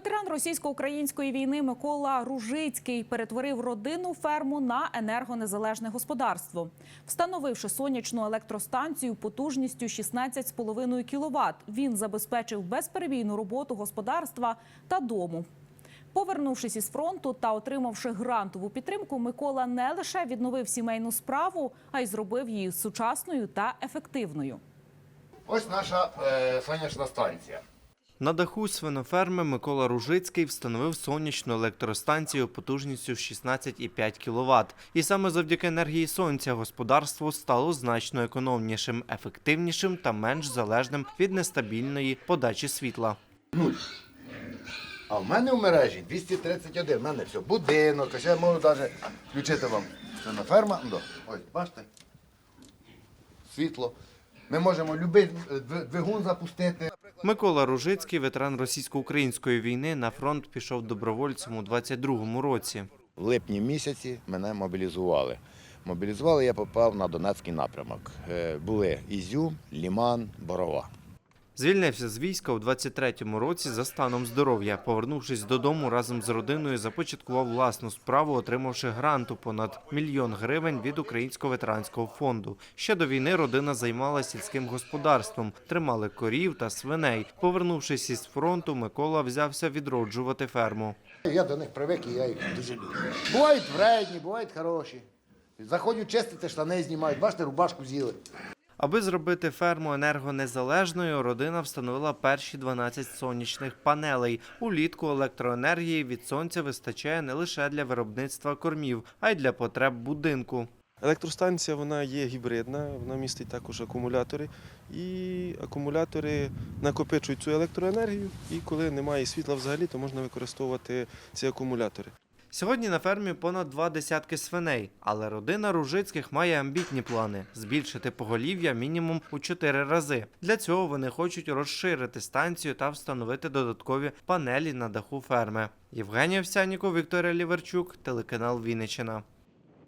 Ветеран російсько-української війни Микола Ружицький перетворив родинну ферму на енергонезалежне господарство, встановивши сонячну електростанцію потужністю 16,5 кВт. Він забезпечив безперебійну роботу господарства та дому. Повернувшись із фронту та отримавши грантову підтримку, Микола не лише відновив сімейну справу, а й зробив її сучасною та ефективною. Ось наша е, сонячна станція. На даху свиноферми Микола Ружицький встановив сонячну електростанцію потужністю 16,5 кВт. І саме завдяки енергії сонця господарство стало значно економнішим, ефективнішим та менш залежним від нестабільної подачі світла. А в мене в мережі 231. В мене все, будинок, ще можу навіть включити вам на ферма. Ну, Ось, бачите? Світло. Ми можемо будь-який двигун запустити. Микола Ружицький, ветеран російсько-української війни, на фронт пішов добровольцем у 22-му році. В липні місяці мене мобілізували. Мобілізували, я попав на Донецький напрямок. Е, Були Ізюм, Ліман, Борова. Звільнився з війська у 23-му році за станом здоров'я. Повернувшись додому разом з родиною, започаткував власну справу, отримавши гранту понад мільйон гривень від Українського ветеранського фонду. Ще до війни родина займалася сільським господарством, тримали корів та свиней. Повернувшись із фронту, Микола взявся відроджувати ферму. Я до них привик і я їх дуже люблю. Бувають вредні, бувають хороші. Заходять чистити, штани знімають, бачите, рубашку з'їли. Аби зробити ферму енергонезалежною, родина встановила перші 12 сонячних панелей. Улітку електроенергії від сонця вистачає не лише для виробництва кормів, а й для потреб будинку. Електростанція вона є гібридна, вона містить також акумулятори. І акумулятори накопичують цю електроенергію. І коли немає світла взагалі, то можна використовувати ці акумулятори. Сьогодні на фермі понад два десятки свиней, але родина Ружицьких має амбітні плани збільшити поголів'я мінімум у чотири рази. Для цього вони хочуть розширити станцію та встановити додаткові панелі на даху ферми. Євгенія Овсяніков, Вікторія Ліверчук, телеканал Вінниччина.